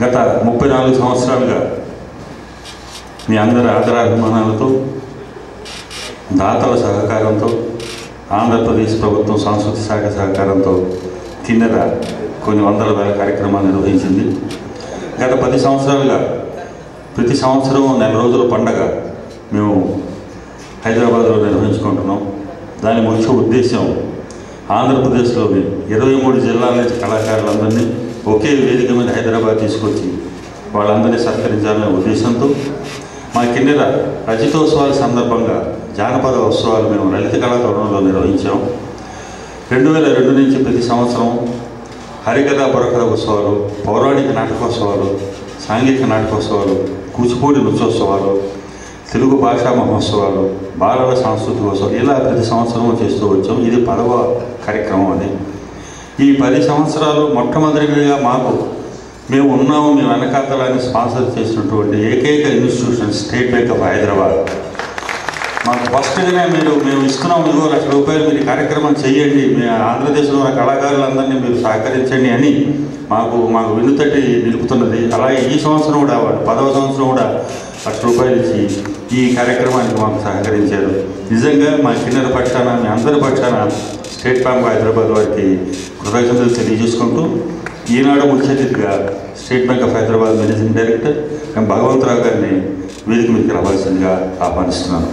గత ముప్పై నాలుగు సంవత్సరాలుగా మీ అందరి ఆదరాభిమానాలతో దాతల సహకారంతో ఆంధ్రప్రదేశ్ ప్రభుత్వం సాంస్కృతిక శాఖ సహకారంతో కిందట కొన్ని వందల వేల కార్యక్రమాలు నిర్వహించింది. గత పది సంవత్సరాలుగా ప్రతి సంవత్సరం నెల రోజుల పండగ మేము హైదరాబాద్లో నిర్వహించుకుంటున్నాం. దాని ముఖ్య ఉద్దేశం ఆంధ్రప్రదేశ్లోని ఇరవై మూడు జిల్లాల నుంచి కళాకారులందరినీ ఒకే వేదిక మీద హైదరాబాద్ తీసుకొచ్చి వాళ్ళందరినీ సత్కరించాలనే ఉద్దేశంతో మా కిన్నెర రజతోత్సవాల సందర్భంగా జానపద ఉత్సవాలు మేము లలిత కళాతోరణంలో నిర్వహించాం. రెండు వేల రెండు నుంచి ప్రతి సంవత్సరం హరికథ పురకథ ఉత్సవాలు పౌరాణిక నాటకోత్సవాలు సాంఘిక నాటకోత్సవాలు కూచిపూడి నృత్యోత్సవాలు తెలుగు భాషా మహోత్సవాలు బాలల సాంస్కృతికోత్సవం ఇలా ప్రతి సంవత్సరం చేస్తూ వచ్చాం. ఇది పదవ కార్యక్రమం అని ఈ పది సంవత్సరాలు మొట్టమొదటిగా మాకు మేము ఉన్నాము మీ వెనకాతలని స్పాన్సర్ చేసినటువంటి ఏకైక institution State Bank of Hyderabad. మాకు ఫస్ట్గానే మీరు మేము ఇస్తున్నాం ఇదిగో లక్ష రూపాయలు మీరు కార్యక్రమం చేయండి మీ ఆంధ్రదేశ్లో ఉన్న కళాకారులందరినీ మీరు సహకరించండి అని మాకు మాకు వెన్నుతట్టి నిలుపుతున్నది. అలాగే ఈ సంవత్సరం కూడా పదవ సంవత్సరం రూపాయలు ఇచ్చి ఈ కార్యక్రమానికి మాకు సహకరించారు. నిజంగా మా కిన్నర పక్షాన మీ అందరి పక్షాన స్టేట్ బ్యాంక్ హైదరాబాద్ వారికి కృతజ్ఞతలు తెలియజేసుకుంటూ ఈనాడు ముఖ్య State Bank of Hyderabad managing director మేము భగవంతరావు గారిని వీరికి మీకు రావాల్సిందిగా ఆహ్వానిస్తున్నాను.